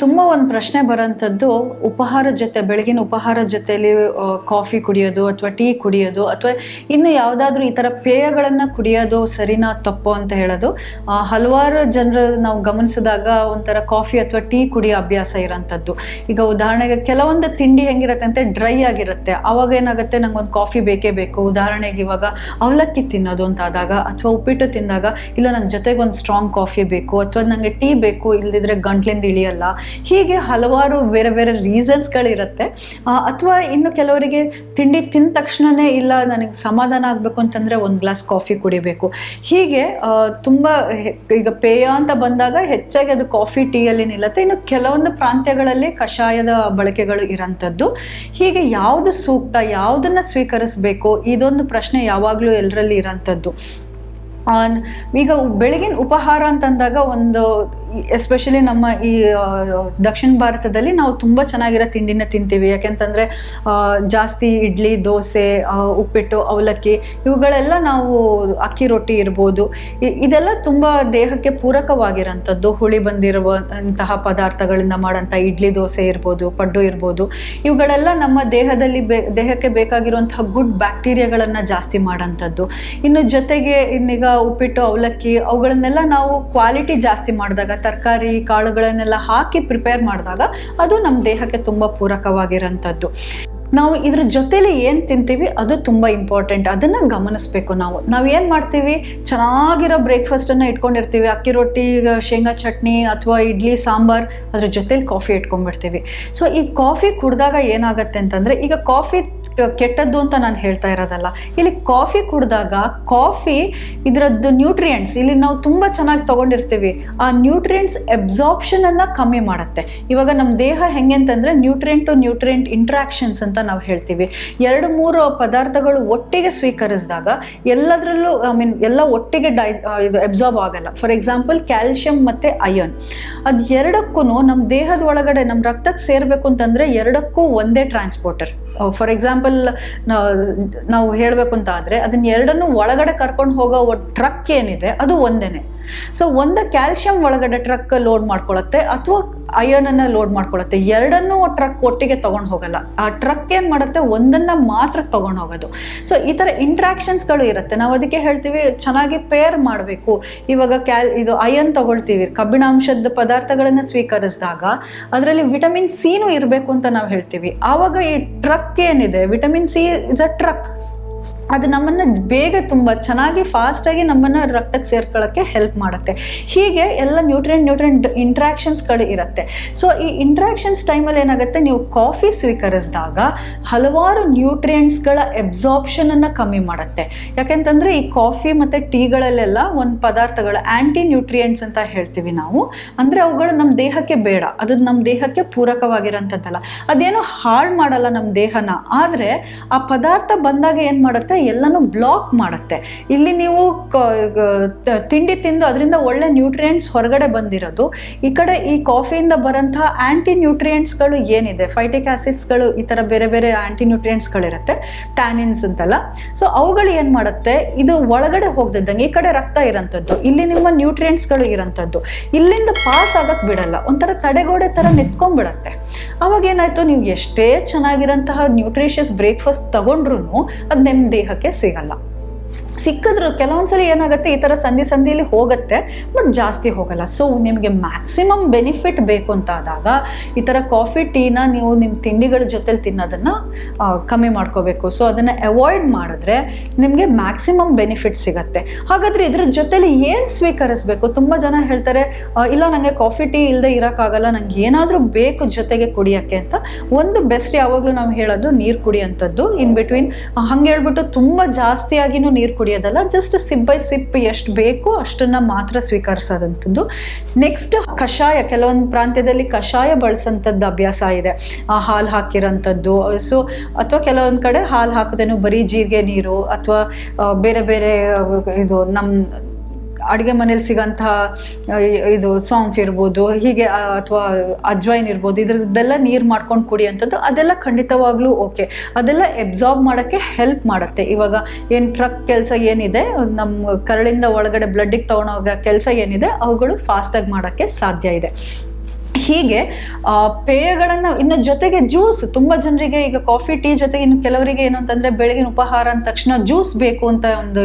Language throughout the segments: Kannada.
ತುಂಬ ಒಂದು ಪ್ರಶ್ನೆ ಬರೋಂಥದ್ದು ಉಪಹಾರ ಜೊತೆ, ಬೆಳಗಿನ ಉಪಹಾರ ಜೊತೆಯಲ್ಲಿ ಕಾಫಿ ಕುಡಿಯೋದು ಅಥವಾ ಟೀ ಕುಡಿಯೋದು ಅಥವಾ ಇನ್ನು ಯಾವುದಾದ್ರೂ ಈ ಥರ ಪೇಯಗಳನ್ನು ಕುಡಿಯೋದು ಸರಿನಾ ತಪ್ಪು ಅಂತ ಹೇಳೋದು. ಹಲವಾರು ಜನರು ನಾವು ಗಮನಿಸಿದಾಗ ಒಂಥರ ಕಾಫಿ ಅಥವಾ ಟೀ ಕುಡಿಯೋ ಅಭ್ಯಾಸ ಇರೋಂಥದ್ದು. ಈಗ ಉದಾಹರಣೆಗೆ ಕೆಲವೊಂದು ತಿಂಡಿ ಹೆಂಗಿರುತ್ತೆ ಅಂತ ಡ್ರೈ ಆಗಿರುತ್ತೆ. ಅವಾಗ ಏನಾಗುತ್ತೆ? ನಂಗೆ ಒಂದು ಕಾಫಿ ಬೇಕೇ ಬೇಕು. ಉದಾಹರಣೆಗೆ ಇವಾಗ ಅವಲಕ್ಕಿ ತಿನ್ನೋದು ಅಂತ ಆದಾಗ ಅಥವಾ ಉಪ್ಪಿಟ್ಟು ತಿಂದಾಗ, ಇಲ್ಲ ನನ್ನ ಜೊತೆಗೆ ಒಂದು ಸ್ಟ್ರಾಂಗ್ ಕಾಫಿ ಬೇಕು ಅಥವಾ ನನಗೆ ಟೀ ಬೇಕು ಇಲ್ಲದಿದ್ರೆ ಗಂಟ್ಲಿಂದ ಇಳಿಯಲ್ಲ. ಹೀಗೆ ಹಲವಾರು ಬೇರೆ ಬೇರೆ ರೀಸನ್ಸ್ಗಳಿರುತ್ತೆ ಅಥವಾ ಇನ್ನು ಕೆಲವರಿಗೆ ತಿಂಡಿ ತಿಂದ ತಕ್ಷಣನೇ ಇಲ್ಲ, ನನಗೆ ಸಮಾಧಾನ ಆಗಬೇಕು ಅಂತಂದರೆ ಒಂದು ಗ್ಲಾಸ್ ಕಾಫಿ ಕುಡಿಬೇಕು. ಹೀಗೆ ತುಂಬ ಈಗ ಪೇಯ ಅಂತ ಬಂದಾಗ ಹೆಚ್ಚಾಗಿ ಅದು ಕಾಫಿ ಟೀಯಲ್ಲಿ ನಿಲ್ಲುತ್ತೆ. ಇನ್ನು ಕೆಲವೊಂದು ಪ್ರಾಂತ್ಯಗಳಲ್ಲಿ ಕಷಾಯದ ಬಳಕೆಗಳು ಇರೋಂಥದ್ದು ಹೀಗೆ ಯಾವುದು ಸೂಕ್ತ, ಯಾವುದನ್ನು ಸ್ವೀಕರಿಸಬೇಕು? ಇದೊಂದು ಪ್ರಶ್ನೆ ಯಾವಾಗಲೂ ಎಲ್ಲರಲ್ಲಿ ಇರೋಂಥದ್ದು ಈಗ ಬೆಳಗಿನ ಉಪಹಾರ ಅಂತಂದಾಗ ಒಂದು ಎಸ್ಪೆಷಲಿ ನಮ್ಮ ಈ ದಕ್ಷಿಣ ಭಾರತದಲ್ಲಿ ನಾವು ತುಂಬ ಚೆನ್ನಾಗಿರೋ ತಿಂಡಿನ ತಿಂತೀವಿ. ಯಾಕೆಂತಂದರೆ ಜಾಸ್ತಿ ಇಡ್ಲಿ, ದೋಸೆ ಉಪ್ಪಿಟ್ಟು, ಅವಲಕ್ಕಿ ಇವುಗಳೆಲ್ಲ ನಾವು ಅಕ್ಕಿ ರೊಟ್ಟಿ ಇರ್ಬೋದು. ಇದೆಲ್ಲ ತುಂಬ ದೇಹಕ್ಕೆ ಪೂರಕವಾಗಿರೋಂಥದ್ದು. ಹುಳಿ ಬಂದಿರುವಂತಹ ಪದಾರ್ಥಗಳಿಂದ ಮಾಡೋಂಥ ಇಡ್ಲಿ, ದೋಸೆ ಇರ್ಬೋದು, ಪಡ್ಡು ಇರ್ಬೋದು. ಇವುಗಳೆಲ್ಲ ನಮ್ಮ ದೇಹದಲ್ಲಿ ಬೇ, ದೇಹಕ್ಕೆ ಬೇಕಾಗಿರುವಂತಹ ಗುಡ್ ಬ್ಯಾಕ್ಟೀರಿಯಾಗಳನ್ನು ಜಾಸ್ತಿ ಮಾಡೋಂಥದ್ದು. ಇನ್ನು ಜೊತೆಗೆ ಇನ್ನೀಗ ಉಪ್ಪಿಟ್ಟು, ಅವಲಕ್ಕಿ ಅವುಗಳನ್ನೆಲ್ಲ ನಾವು ಕ್ವಾಲಿಟಿ ಜಾಸ್ತಿ ಮಾಡಿದಾಗ ತರಕಾರಿ ಕಾಳುಗಳನ್ನೆಲ್ಲ ಹಾಕಿ ಪ್ರಿಪೇರ್ ಮಾಡಿದಾಗ ಅದು ನಮ್ಮ ದೇಹಕ್ಕೆ ತುಂಬ ಪೂರಕವಾಗಿರೋಂಥದ್ದು ನಾವು ಇದ್ರ ಜೊತೆಲಿ ಏನು ತಿಂತೀವಿ? ಅದು ತುಂಬ ಇಂಪಾರ್ಟೆಂಟ್ ಅದನ್ನು ಗಮನಿಸಬೇಕು ನಾವು. ನಾವು ಏನು ಮಾಡ್ತೀವಿ? ಚೆನ್ನಾಗಿರೋ ಬ್ರೇಕ್ಫಾಸ್ಟನ್ನು ಇಟ್ಕೊಂಡಿರ್ತೀವಿ. ಅಕ್ಕಿ ರೊಟ್ಟಿ ಶೇಂಗಾ ಚಟ್ನಿ ಅಥವಾ ಇಡ್ಲಿ, ಸಾಂಬಾರ್ ಅದ್ರ ಜೊತೆಲಿ ಕಾಫಿ ಇಟ್ಕೊಂಡ್ಬಿಡ್ತೀವಿ. ಸೊ ಈ ಕಾಫಿ ಕುಡಿದಾಗ ಏನಾಗುತ್ತೆ ಅಂತಂದರೆ ಈಗ ಕಾಫಿ ಕೆಟ್ಟದ್ದು ಅಂತ ನಾನು ಹೇಳ್ತಾ ಇರೋದಲ್ಲ. ಇಲ್ಲಿ ಕಾಫಿ ಕುಡಿದಾಗ ಕಾಫಿ ಇದರದ್ದು ನ್ಯೂಟ್ರಿಯೆಂಟ್ಸ್ ಇಲ್ಲಿ ನಾವು ತುಂಬ ಚೆನ್ನಾಗಿ ತೊಗೊಂಡಿರ್ತೀವಿ. ಆ ನ್ಯೂಟ್ರಿಯೆಂಟ್ಸ್ ಎಬ್ಸಾರ್ಪ್ಷನನ್ನು ಕಮ್ಮಿ ಮಾಡುತ್ತೆ. ಇವಾಗ ನಮ್ಮ ದೇಹ ಹೆಂಗೆ ಅಂತಂದರೆ ನ್ಯೂಟ್ರಿಯೆಂಟ್ ಟು ನ್ಯೂಟ್ರಿಯೆಂಟ್ ಇಂಟ್ರಾಕ್ಷನ್ಸ್ ಅಂತ ನಾವು ಹೇಳ್ತೀವಿ. ಎರಡು ಮೂರು ಪದಾರ್ಥಗಳು ಒಟ್ಟಿಗೆ ಸ್ವೀಕರಿಸಿದಾಗ ಎಲ್ಲದರಲ್ಲೂ ಐ ಮೀನ್ ಎಲ್ಲ ಒಟ್ಟಿಗೆ ಡೈ ಇದು ಎಬ್ಸಾರ್ಬ್ ಆಗಲ್ಲ. ಫಾರ್ ಎಕ್ಸಾಂಪಲ್ ಕ್ಯಾಲ್ಶಿಯಂ ಮತ್ತು ಅಯನ್ ಅದು ಎರಡಕ್ಕೂ ನಮ್ಮ ದೇಹದ ಒಳಗಡೆ ನಮ್ಮ ರಕ್ತಕ್ಕೆ ಸೇರಬೇಕು ಅಂತಂದರೆ ಎರಡಕ್ಕೂ ಒಂದೇ ಟ್ರಾನ್ಸ್ಪೋರ್ಟರ್ ಫಾರ್ ಎಕ್ಸಾಂಪಲ್ ನಾವು ಹೇಳಬೇಕು ಅಂತ ಆದರೆ ಅದನ್ನ ಎರಡನ್ನು ಒಳಗಡೆ ಕರ್ಕೊಂಡು ಹೋಗೋ ಟ್ರಕ್ ಏನಿದೆ ಅದು ಒಂದೇನೆ. ಸೊ ಒಂದು ಕ್ಯಾಲ್ಶಿಯಂ ಒಳಗಡೆ ಟ್ರಕ್ ಲೋಡ್ ಮಾಡ್ಕೊಳತ್ತೆ, ಅಥವಾ ಅಯನನ್ನು ಲೋಡ್ ಮಾಡ್ಕೊಳತ್ತೆ. ಎರಡನ್ನೂ ಟ್ರಕ್ ಒಟ್ಟಿಗೆ ತಗೊಂಡು ಹೋಗಲ್ಲ. ಆ ಟ್ರಕ್ ಏನು ಮಾಡುತ್ತೆ? ಒಂದನ್ನು ಮಾತ್ರ ತಗೊಂಡು ಹೋಗೋದು. ಸೊ ಈ ಥರ ಇಂಟ್ರಾಕ್ಷನ್ಸ್ಗಳು ಇರುತ್ತೆ. ನಾವು ಅದಕ್ಕೆ ಹೇಳ್ತೀವಿ, ಚೆನ್ನಾಗಿ ಪೇರ್ ಮಾಡಬೇಕು. ಇವಾಗ ಕ್ಯಾಲ್ ಇದು ಅಯನ್ ತಗೊಳ್ತೀವಿ. ಕಬ್ಬಿಣಾಂಶದ ಪದಾರ್ಥಗಳನ್ನು ಸ್ವೀಕರಿಸಿದಾಗ ಅದರಲ್ಲಿ ವಿಟಮಿನ್ ಸಿನೂ ಇರಬೇಕು ಅಂತ ನಾವು ಹೇಳ್ತೀವಿ. ಆವಾಗ ಈ ಟ್ರಕ್ ಏನಿದೆ? Vitamin C is a truck ಅದು ನಮ್ಮನ್ನು ಬೇಗ ತುಂಬ ಚೆನ್ನಾಗಿ ಫಾಸ್ಟಾಗಿ ನಮ್ಮನ್ನು ರಕ್ತಕ್ಕೆ ಸೇರ್ಕೊಳ್ಳೋಕ್ಕೆ ಹೆಲ್ಪ್ ಮಾಡುತ್ತೆ. ಹೀಗೆ ಎಲ್ಲ ನ್ಯೂಟ್ರಿಯೆಂಟ್ ನ್ಯೂಟ್ರಿಯೆಂಟ್ ಇಂಟ್ರ್ಯಾಕ್ಷನ್ಸ್ಗಳು ಇರುತ್ತೆ. ಸೊ ಈ ಇಂಟ್ರ್ಯಾಕ್ಷನ್ಸ್ ಟೈಮಲ್ಲಿ ಏನಾಗುತ್ತೆ? ನೀವು ಕಾಫಿ ಸ್ವೀಕರಿಸಿದಾಗ ಹಲವಾರು ನ್ಯೂಟ್ರಿಯೆಂಟ್ಸ್ಗಳ ಎಬ್ಸಾರ್ಪ್ಷನನ್ನು ಕಮ್ಮಿ ಮಾಡುತ್ತೆ. ಯಾಕೆಂತಂದರೆ ಈ ಕಾಫಿ ಮತ್ತು ಟೀಗಳಲ್ಲೆಲ್ಲ ಒಂದು ಪದಾರ್ಥಗಳು ಆ್ಯಂಟಿ ನ್ಯೂಟ್ರಿಯೆಂಟ್ಸ್ ಅಂತ ಹೇಳ್ತೀವಿ ನಾವು. ಅಂದರೆ ಅವುಗಳು ನಮ್ಮ ದೇಹಕ್ಕೆ ಬೇಡ. ಅದು ನಮ್ಮ ದೇಹಕ್ಕೆ ಪೂರಕವಾಗಿರೋಂಥದ್ದಲ್ಲ ಅದೇನು ಹಾಳು ಮಾಡಲ್ಲ ನಮ್ಮ ದೇಹನ. ಆದರೆ ಆ ಪದಾರ್ಥ ಬಂದಾಗ ಏನು ಮಾಡುತ್ತೆ? ಎಲ್ಲನೂ ಬ್ಲಾಕ್ ಮಾಡುತ್ತೆ. ಇಲ್ಲಿ ನೀವು ತಿಂಡಿ ತಿಂದು ಅದರಿಂದ ಒಳ್ಳೆ ನ್ಯೂಟ್ರಿಯೆಂಟ್ಸ್ ಹೊರಗಡೆ ಬಂದಿರೋದು. ಈ ಕಡೆ ಈ ಕಾಫಿಯಿಂದ ಬರೋಂಥ ಆ್ಯಂಟಿ ನ್ಯೂಟ್ರಿಯೆಂಟ್ಸ್ಗಳು ಏನಿದೆ? ಫೈಟಿಕ್ ಆಸಿಡ್ಸ್ಗಳು ಈ ಥರ ಬೇರೆ ಬೇರೆ ಆ್ಯಂಟಿ ನ್ಯೂಟ್ರಿಯೆಂಟ್ಸ್ಗಳಿರುತ್ತೆ ಟ್ಯಾನಿನ್ಸ್ ಅಂತಲ್ಲ. ಸೊ ಅವುಗಳು ಏನು ಮಾಡುತ್ತೆ? ಇದು ಒಳಗಡೆ ಹೋಗ್ದಿದ್ದಂಗೆ ಈ ಕಡೆ ರಕ್ತ ಇರೋಂಥದ್ದು. ಇಲ್ಲಿ ನಿಮ್ಮ ನ್ಯೂಟ್ರಿಯೆಂಟ್ಸ್ಗಳು ಇರೋಂಥದ್ದು. ಇಲ್ಲಿಂದ ಪಾಸ್ ಆಗಕ್ಕೆ ಬಿಡಲ್ಲ. ಒಂಥರ ತಡೆಗೋಡೆ ಥರ ನಿಂತ್ಕೊಂಡ್ಬಿಡತ್ತೆ. ಅವಾಗ ಏನಾಯ್ತು? ನೀವು ಎಷ್ಟೇ ಚೆನ್ನಾಗಿರೋಂತಹ ನ್ಯೂಟ್ರಿಷಿಯಸ್ ಬ್ರೇಕ್ಫಾಸ್ಟ್ ತಗೊಂಡ್ರು ಅದು ನಿಮ್ಮ ದೇಹಕ್ಕೆ ಸಿಗಲ್ಲ. ಸಿಕ್ಕಿದ್ರು ಕೆಲವೊಂದ್ಸಲ ಏನಾಗುತ್ತೆ, ಈ ಥರ ಸಂಧಿ ಸಂಧಿಯಲ್ಲಿ ಹೋಗುತ್ತೆ ಬಟ್ ಜಾಸ್ತಿ ಹೋಗಲ್ಲ. ಸೊ ನಿಮಗೆ ಮ್ಯಾಕ್ಸಿಮಮ್ ಬೆನಿಫಿಟ್ ಬೇಕು ಅಂತ ಆದಾಗ, ಈ ಥರ ಕಾಫಿ ಟೀನ ನೀವು ನಿಮ್ಮ ತಿಂಡಿಗಳ ಜೊತೆಲಿ ತಿನ್ನೋದನ್ನು ಕಮ್ಮಿ ಮಾಡ್ಕೋಬೇಕು. ಸೊ ಅದನ್ನು ಅವಾಯ್ಡ್ ಮಾಡಿದ್ರೆ ನಿಮಗೆ ಮ್ಯಾಕ್ಸಿಮಮ್ ಬೆನಿಫಿಟ್ ಸಿಗುತ್ತೆ. ಹಾಗಾದರೆ ಇದ್ರ ಜೊತೆಲಿ ಏನು ಸ್ವೀಕರಿಸಬೇಕು? ತುಂಬ ಜನ ಹೇಳ್ತಾರೆ ಇಲ್ಲ ನನಗೆ ಕಾಫಿ ಟೀ ಇಲ್ಲದೆ ಇರೋಕ್ಕಾಗಲ್ಲ, ನಂಗೆ ಏನಾದರೂ ಬೇಕು ಜೊತೆಗೆ ಕುಡಿಯೋಕ್ಕೆ ಅಂತ. ಒಂದು ಬೆಸ್ಟ್ ಯಾವಾಗಲೂ ನಾವು ಹೇಳೋದು ನೀರು ಕುಡಿಯೋಂಥದ್ದು. ಇನ್ ಬಿಟ್ವೀನ್ ಹಂಗೆ ಹೇಳ್ಬಿಟ್ಟು ತುಂಬ ಜಾಸ್ತಿಯಾಗಿನೂ ನೀರು ಕುಡಿಯೋದಲ್ಲ ಜಸ್ಟ್ ಸಿಪ್ ಬೈ ಸಿಪ್ ಎಷ್ಟು ಬೇಕೋ ಅಷ್ಟನ್ನು ಮಾತ್ರ ಸ್ವೀಕರಿಸೋದಂಥದ್ದು. ನೆಕ್ಸ್ಟ್ ಕಷಾಯ, ಕೆಲವೊಂದು ಪ್ರಾಂತ್ಯದಲ್ಲಿ ಕಷಾಯ ಬಳಸೋಂಥದ್ದು ಅಭ್ಯಾಸ ಇದೆ. ಆ ಹಾಲು ಹಾಕಿರೋಂಥದ್ದು ಸೊ ಅಥವಾ ಕೆಲವೊಂದು ಕಡೆ ಹಾಲು ಹಾಕೋದೇನು ಬರೀ ಜೀರಿಗೆ ನೀರು ಅಥವಾ ಬೇರೆ ಬೇರೆ, ಇದು ನಮ್ಮ ಅಡುಗೆ ಮನೇಲಿ ಸಿಗೋಂಥ ಇದು ಸಾಂಫ್ ಇರ್ಬೋದು, ಹೀಗೆ ಅಥವಾ ಅಜ್ವೈನ್ ಇರ್ಬೋದು, ಇದ್ರದ್ದೆಲ್ಲ ನೀರು ಮಾಡ್ಕೊಂಡು ಕುಡಿಯೋಂಥದ್ದು ಅದೆಲ್ಲ ಖಂಡಿತವಾಗ್ಲೂ ಓಕೆ. ಅದೆಲ್ಲ ಎಬ್ಸಾರ್ಬ್ ಮಾಡೋಕ್ಕೆ ಹೆಲ್ಪ್ ಮಾಡುತ್ತೆ. ಇವಾಗ ಏನು ಟ್ರಕ್ ಕೆಲಸ ಏನಿದೆ ನಮ್ಮ ಕರಳಿಂದ ಒಳಗಡೆ ಬ್ಲಡ್ಡಿಗೆ ತೊಗೊಂಡೋಗೋ ಕೆಲಸ ಏನಿದೆ, ಅವುಗಳು ಫಾಸ್ಟಾಗಿ ಮಾಡೋಕ್ಕೆ ಸಾಧ್ಯ ಇದೆ. ಹೀಗೆ ಪೇಯಗಳನ್ನು ಇನ್ನು ಜೊತೆಗೆ ಜ್ಯೂಸ್ ತುಂಬ ಜನರಿಗೆ ಈಗ ಕಾಫಿ ಟೀ ಜೊತೆಗೆ ಇನ್ನು ಕೆಲವರಿಗೆ ಏನು ಅಂತಂದರೆ ಬೆಳಗಿನ ಉಪಹಾರ ಅಂದ ತಕ್ಷಣ ಜ್ಯೂಸ್ ಬೇಕು ಅಂತ ಒಂದು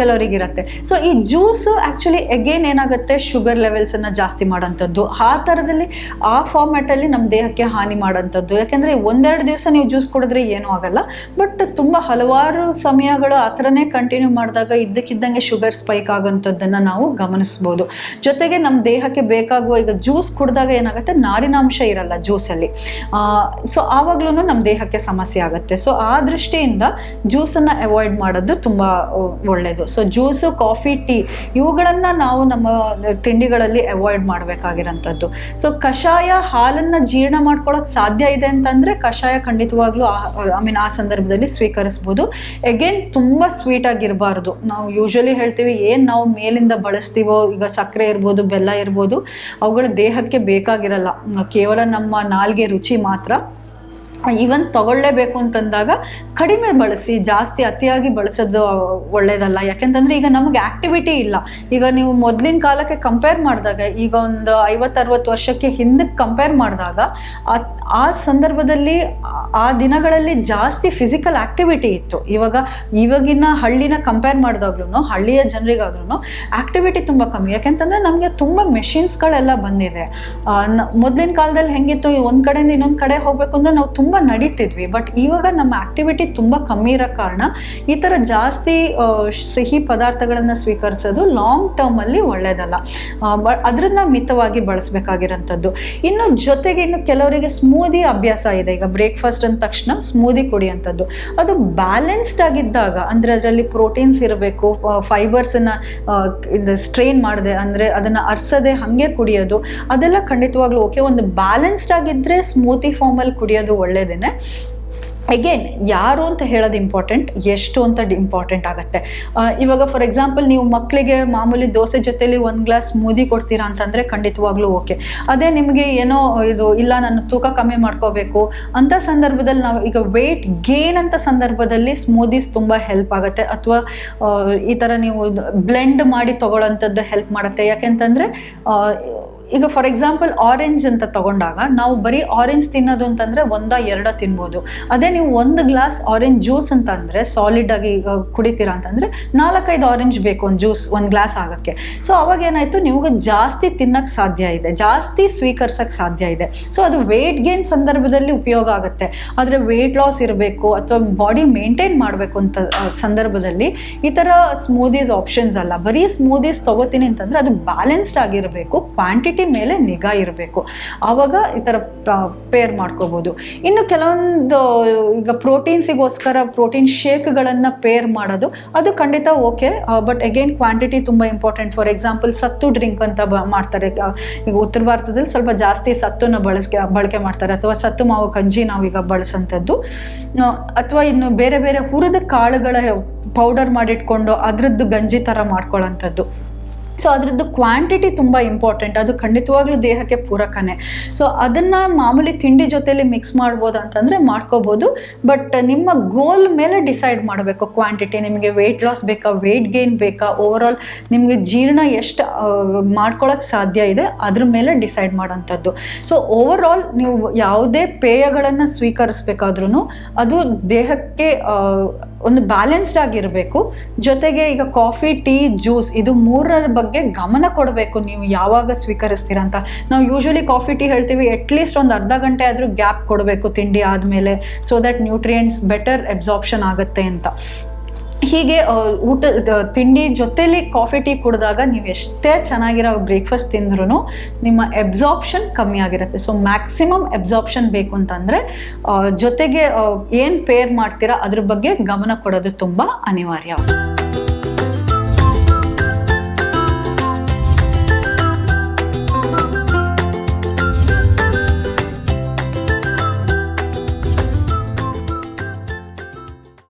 ಕೆಲವರಿಗೆ ಇರುತ್ತೆ ಸೊ ಈ ಜ್ಯೂಸ್ ಆ್ಯಕ್ಚುಲಿ ಎಗೇನ್ ಏನಾಗುತ್ತೆ? ಶುಗರ್ ಲೆವೆಲ್ಸನ್ನು ಜಾಸ್ತಿ ಮಾಡೋಂಥದ್ದು. ಆ ಥರದಲ್ಲಿ ಆ ಫಾರ್ಮ್ಯಾಟಲ್ಲಿ ನಮ್ಮ ದೇಹಕ್ಕೆ ಹಾನಿ ಮಾಡೋಂಥದ್ದು. ಯಾಕೆಂದರೆ ಒಂದೆರಡು ದಿವಸ ನೀವು ಜ್ಯೂಸ್ ಕುಡಿದ್ರೆ ಏನೂ ಆಗಲ್ಲ. ಬಟ್ ತುಂಬ ಹಲವಾರು ಸಮಯಗಳು ಆ ಥರನೇ ಕಂಟಿನ್ಯೂ ಮಾಡಿದಾಗ ಇದ್ದಕ್ಕಿದ್ದಂಗೆ ಶುಗರ್ ಸ್ಪೈಕ್ ಆಗೋಂಥದ್ದನ್ನು ನಾವು ಗಮನಿಸ್ಬೋದು. ಜೊತೆಗೆ ನಮ್ಮ ದೇಹಕ್ಕೆ ಬೇಕಾಗುವ ಈಗ ಜ್ಯೂಸ್ ಕುಡಿದಾಗ ಏನಾಗುತ್ತೆ? ನಾರಿನಾಂಶ ಇರಲ್ಲ ಜ್ಯೂಸಲ್ಲಿ. ಸೊ ಆವಾಗ್ಲೂ ನಮ್ಮ ದೇಹಕ್ಕೆ ಸಮಸ್ಯೆ ಆಗುತ್ತೆ. ಸೊ ಆ ದೃಷ್ಟಿಯಿಂದ ಜ್ಯೂಸನ್ನು ಅವಾಯ್ಡ್ ಮಾಡೋದು ತುಂಬ ಒಳ್ಳೆಯದು ಸೊ ಜ್ಯೂಸು, ಕಾಫಿ, ಟೀ ಇವುಗಳನ್ನು ನಾವು ನಮ್ಮ ತಿಂಡಿಗಳಲ್ಲಿ ಅವಾಯ್ಡ್ ಮಾಡಬೇಕಾಗಿರೋಂಥದ್ದು. ಸೊ ಕಷಾಯ ಹಾಲನ್ನು ಜೀರ್ಣ ಮಾಡ್ಕೊಳ್ಳೋಕೆ ಸಾಧ್ಯ ಇದೆ ಅಂತಂದರೆ ಕಷಾಯ ಖಂಡಿತವಾಗ್ಲೂ ಐ ಮೀನ್ ಆ ಸಂದರ್ಭದಲ್ಲಿ ಸ್ವೀಕರಿಸ್ಬೋದು. ಎಗೇನ್ ತುಂಬ ಸ್ವೀಟ್ ಆಗಿರಬಾರ್ದು. ನಾವು ಯೂಶ್ವಲಿ ಹೇಳ್ತೀವಿ, ಏನು ನಾವು ಮೇಲಿಂದ ಬಳಸ್ತೀವೋ, ಈಗ ಸಕ್ಕರೆ ಇರ್ಬೋದು, ಬೆಲ್ಲ ಇರ್ಬೋದು, ಅವುಗಳ ದೇಹಕ್ಕೆ ಬೇಕಾಗಿರಲ್ಲ. ಕೇವಲ ನಮ್ಮ ನಾಲ್ಗೆ ರುಚಿ ಮಾತ್ರ. ಈವನ್ ತಗೊಳ್ಳೇಬೇಕು ಅಂತಂದಾಗ ಕಡಿಮೆ ಬಳಸಿ, ಜಾಸ್ತಿ ಅತಿಯಾಗಿ ಬಳಸೋದು ಒಳ್ಳೇದಲ್ಲ. ಯಾಕೆಂತಂದ್ರೆ ಈಗ ನಮಗೆ ಆಕ್ಟಿವಿಟಿ ಇಲ್ಲ. ಈಗ ನೀವು ಮೊದಲಿನ ಕಾಲಕ್ಕೆ ಕಂಪೇರ್ ಮಾಡಿದಾಗ, ಈಗ ಒಂದು ಐವತ್ತರವತ್ತು ವರ್ಷಕ್ಕೆ ಹಿಂದಕ್ಕೆ ಕಂಪೇರ್ ಮಾಡಿದಾಗ, ಆ- ಆ ಸಂದರ್ಭದಲ್ಲಿ ಆ- ದಿನಗಳಲ್ಲಿ ಜಾಸ್ತಿ ಫಿಸಿಕಲ್ ಆಕ್ಟಿವಿಟಿ ಇತ್ತು. ಇವಾಗ, ಇವಾಗಿನ ಹಳ್ಳಿನ ಕಂಪೇರ್ ಮಾಡಿದಾಗ್ಲೂ ಹಳ್ಳಿಯ ಜನರಿಗಾದ್ರೂ ಆಕ್ಟಿವಿಟಿ ತುಂಬ ಕಮ್ಮಿ. ಯಾಕೆಂತಂದ್ರೆ ನಮಗೆ ತುಂಬ ಮೆಷಿನ್ಸ್ಗಳೆಲ್ಲ ಬಂದಿದೆ. ಮೊದಲಿನ ಕಾಲದಲ್ಲಿ ಹೆಂಗಿತ್ತು ಒಂದು ಕಡೆಯಿಂದ ಇನ್ನೊಂದು ಕಡೆ ಹೋಗ್ಬೇಕು ಅಂದ್ರೆ ನಾವು ತುಂಬ ನಡೀತಿದ್ವಿ. ಬಟ್ ಇವಾಗ ನಮ್ಮ ಆಕ್ಟಿವಿಟಿ ತುಂಬ ಕಮ್ಮಿ ಇರೋ ಕಾರಣ, ಈ ಥರ ಜಾಸ್ತಿ ಸಿಹಿ ಪದಾರ್ಥಗಳನ್ನು ಸ್ವೀಕರಿಸೋದು ಲಾಂಗ್ ಟರ್ಮಲ್ಲಿ ಒಳ್ಳೆಯದಲ್ಲ ಬಟ್ ಅದನ್ನ ಮಿತವಾಗಿ ಬಳಸಬೇಕಾಗಿರೋಂಥದ್ದು. ಇನ್ನು ಜೊತೆಗೆ ಇನ್ನು ಕೆಲವರಿಗೆ ಸ್ಮೂದಿ ಅಭ್ಯಾಸ ಇದೆ. ಈಗ ಬ್ರೇಕ್ಫಾಸ್ಟ್ ಅಂದ ತಕ್ಷಣ ಸ್ಮೂದಿ ಕುಡಿಯುವಂಥದ್ದು. ಅದು ಬ್ಯಾಲೆನ್ಸ್ಡ್ ಆಗಿದ್ದಾಗ, ಅಂದರೆ ಅದರಲ್ಲಿ ಪ್ರೋಟೀನ್ಸ್ ಇರಬೇಕು ಫೈಬರ್ಸನ್ನು ಸ್ಟ್ರೈನ್ ಮಾಡಿದೆ, ಅಂದರೆ ಅದನ್ನು ಅರ್ಸದೆ ಹಾಗೆ ಕುಡಿಯೋದು, ಅದೆಲ್ಲ ಖಂಡಿತವಾಗ್ಲೂ ಓಕೆ ಒಂದು ಬ್ಯಾಲೆನ್ಸ್ಡ್ ಆಗಿದ್ದರೆ ಸ್ಮೂತಿ ಫಾರ್ಮಲ್ಲಿ ಕುಡಿಯೋದು ಒಳ್ಳೇದೇನೆ. ಅಗೇನ್ ಯಾರು ಅಂತ ಹೇಳೋದು ಇಂಪಾರ್ಟೆಂಟ್ ಎಷ್ಟು ಅಂತ ಇಂಪಾರ್ಟೆಂಟ್ ಆಗುತ್ತೆ. ಇವಾಗ ಫಾರ್ ಎಕ್ಸಾಂಪಲ್ ನೀವು ಮಕ್ಕಳಿಗೆ ಮಾಮೂಲಿ ದೋಸೆ ಜೊತೆಲಿ ಒಂದು ಗ್ಲಾಸ್ ಸ್ಮೂದಿ ಕೊಡ್ತೀರಾ ಅಂತಂದರೆ ಖಂಡಿತವಾಗ್ಲೂ ಓಕೆ ಅದೇ ನಿಮಗೆ ಏನೋ ಇದು, ಇಲ್ಲ ನಾನು ತೂಕ ಕಮ್ಮಿ ಮಾಡ್ಕೋಬೇಕು, ಅಂತ ಸಂದರ್ಭದಲ್ಲಿ ನಾವು ಈಗ ವೆಯ್ಟ್ ಗೇನ್ ಅಂತ ಸಂದರ್ಭದಲ್ಲಿ ಸ್ಮೂದೀಸ್ ತುಂಬ ಹೆಲ್ಪ್ ಆಗುತ್ತೆ. ಅಥವಾ ಈ ಥರ ನೀವು ಬ್ಲೆಂಡ್ ಮಾಡಿ ತೊಗೊಳ್ಳೋಂಥದ್ದು ಹೆಲ್ಪ್ ಮಾಡುತ್ತೆ. ಯಾಕೆಂತಂದರೆ ಈಗ ಫಾರ್ ಎಕ್ಸಾಂಪಲ್ ಆರೆಂಜ್ ಅಂತ ತಗೊಂಡಾಗ ನಾವು ಬರೀ ಆರೆಂಜ್ ತಿನ್ನೋದು ಅಂತಂದರೆ ಒಂದ ಎರಡ ತಿನ್ಬೋದು. ಅದೇ ನೀವು ಒಂದು ಗ್ಲಾಸ್ ಆರೆಂಜ್ ಜ್ಯೂಸ್ ಅಂತ ಅಂದರೆ ಸಾಲಿಡ್ ಆಗಿ ಕುಡಿತೀರಾ ಅಂತಂದರೆ ನಾಲ್ಕೈದು ಆರೆಂಜ್ ಬೇಕು ಒಂದು ಜ್ಯೂಸ್ ಒಂದು ಗ್ಲಾಸ್ ಆಗೋಕ್ಕೆ. ಸೊ ಅವಾಗ ಏನಾಯಿತು, ನಿಮಗೆ ಜಾಸ್ತಿ ತಿನ್ನಕ್ಕೆ ಸಾಧ್ಯ ಇದೆ, ಜಾಸ್ತಿ ಸ್ವೀಕರಿಸಕ್ಕೆ ಸಾಧ್ಯ ಇದೆ. ಸೊ ಅದು ವೇಟ್ ಗೇನ್ ಸಂದರ್ಭದಲ್ಲಿ ಉಪಯೋಗ ಆಗುತ್ತೆ. ಆದರೆ ವೆಯ್ಟ್ ಲಾಸ್ ಇರಬೇಕು ಅಥವಾ ಬಾಡಿ ಮೇಂಟೈನ್ ಮಾಡಬೇಕು ಅಂತ ಸಂದರ್ಭದಲ್ಲಿ ಈ ಥರ ಸ್ಮೂದೀಸ್ ಆಪ್ಷನ್ಸ್ ಅಲ್ಲ. ಬರೀ ಸ್ಮೂದೀಸ್ ತಗೋತೀನಿ ಅಂತಂದರೆ ಅದು ಬ್ಯಾಲೆನ್ಸ್ಡ್ ಆಗಿರಬೇಕು ಕ್ವಾಂಟಿಟಿ ಮೇಲೆ ನಿಗಾ ಇರಬೇಕು. ಆವಾಗ ಈ ಥರ ಪೇರ್ ಮಾಡ್ಕೋಬೋದು. ಇನ್ನು ಕೆಲವೊಂದು, ಈಗ ಪ್ರೋಟೀನ್ಸಿಗೋಸ್ಕರ ಪ್ರೋಟೀನ್ ಶೇಕ್ಗಳನ್ನು ಪೇರ್ ಮಾಡೋದು, ಅದು ಖಂಡಿತ ಓಕೆ. ಬಟ್ ಅಗೇನ್ ಕ್ವಾಂಟಿಟಿ ತುಂಬ ಇಂಪಾರ್ಟೆಂಟ್ ಫಾರ್ ಎಕ್ಸಾಂಪಲ್ ಸತ್ತು ಡ್ರಿಂಕ್ ಅಂತ ಬ, ಮಾಡ್ತಾರೆ. ಈಗ ಉತ್ತರ ಭಾರತದಲ್ಲಿ ಸ್ವಲ್ಪ ಜಾಸ್ತಿ ಸತ್ತುನ ಬಳಸ್ಕೆ, ಬಳಕೆ ಮಾಡ್ತಾರೆ. ಅಥವಾ ಸತ್ತು ಮಾವು ಕಂಜಿ ನಾವೀಗ ಬಳಸೋಂಥದ್ದು. ಅಥವಾ ಇನ್ನು ಬೇರೆ ಬೇರೆ ಹುರಿದ ಕಾಳುಗಳ, ಪೌಡರ್ ಮಾಡಿಟ್ಕೊಂಡು ಅದ್ರದ್ದು ಗಂಜಿ ಥರ ಮಾಡ್ಕೊಳ್ಳೋಂಥದ್ದು ಸೊ ಅದರದ್ದು ಕ್ವಾಂಟಿಟಿ ತುಂಬ ಇಂಪಾರ್ಟೆಂಟ್ ಅದು ಖಂಡಿತವಾಗ್ಲೂ ದೇಹಕ್ಕೆ ಪೂರಕನೇ. ಸೊ ಅದನ್ನು ಮಾಮೂಲಿ ತಿಂಡಿ ಜೊತೆಯಲ್ಲಿ ಮಿಕ್ಸ್ ಮಾಡ್ಬೋದು ಅಂತಂದರೆ ಮಾಡ್ಕೋಬೋದು. ಬಟ್ ನಿಮ್ಮ ಗೋಲ್ ಮೇಲೆ ಡಿಸೈಡ್ ಮಾಡಬೇಕು ಕ್ವಾಂಟಿಟಿ ನಿಮಗೆ ವೆಯ್ಟ್ ಲಾಸ್ ಬೇಕಾ ವೆಯ್ಟ್ ಗೇನ್ ಬೇಕಾ ಓವರಾಲ್ ನಿಮಗೆ ಜೀರ್ಣ ಎಷ್ಟು ಮಾಡ್ಕೊಳ್ಳೋಕೆ ಸಾಧ್ಯ ಇದೆ, ಅದ್ರ ಮೇಲೆ ಡಿಸೈಡ್ ಮಾಡೋಂಥದ್ದು. ಸೊ ಓವರ್ ಆಲ್ ನೀವು ಯಾವುದೇ ಪೇಯಗಳನ್ನು ಸ್ವೀಕರಿಸ್ಬೇಕಾದ್ರೂ ಅದು ದೇಹಕ್ಕೆ ಒಂದು ಬ್ಯಾಲೆನ್ಸ್ಡ್ ಆಗಿರಬೇಕು. ಜೊತೆಗೆ ಈಗ ಕಾಫಿ ಟೀ ಜ್ಯೂಸ್ ಇದು ಮೂರರ ಬಗ್ಗೆ ಗಮನ ಕೊಡಬೇಕು ನೀವು ಯಾವಾಗ ಸ್ವೀಕರಿಸ್ತೀರ ಅಂತ. ನಾವು ಯೂಶ್ವಲಿ ಕಾಫಿ ಟೀ ಹೇಳ್ತೀವಿ ಅಟ್ಲೀಸ್ಟ್ ಒಂದು ಅರ್ಧ ಗಂಟೆ ಆದರೂ ಗ್ಯಾಪ್ ಕೊಡಬೇಕು ತಿಂಡಿ ಆದಮೇಲೆ so that nutrients better absorption ಆಗುತ್ತೆ ಅಂತ. ಹೀಗೆ ಊಟ ತಿಂಡಿ ಜೊತೆಲಿ ಕಾಫಿ ಟೀ ಕುಡಿದಾಗ ನೀವು ಎಷ್ಟೇ ಚೆನ್ನಾಗಿರೋ ಬ್ರೇಕ್ಫಾಸ್ಟ್ ತಿಂದ್ರೂ ನಿಮ್ಮ ಎಬ್ಸಾರ್ಪ್ಷನ್ ಕಮ್ಮಿ ಆಗಿರುತ್ತೆ. ಸೊ ಮ್ಯಾಕ್ಸಿಮಮ್ ಎಬ್ಸಾರ್ಪ್ಷನ್ ಬೇಕು ಅಂತಂದರೆ ಜೊತೆಗೆ ಏನು ಪೇರ್ ಮಾಡ್ತೀರಾ ಅದ್ರ ಬಗ್ಗೆ ಗಮನ ಕೊಡೋದು ತುಂಬ ಅನಿವಾರ್ಯ.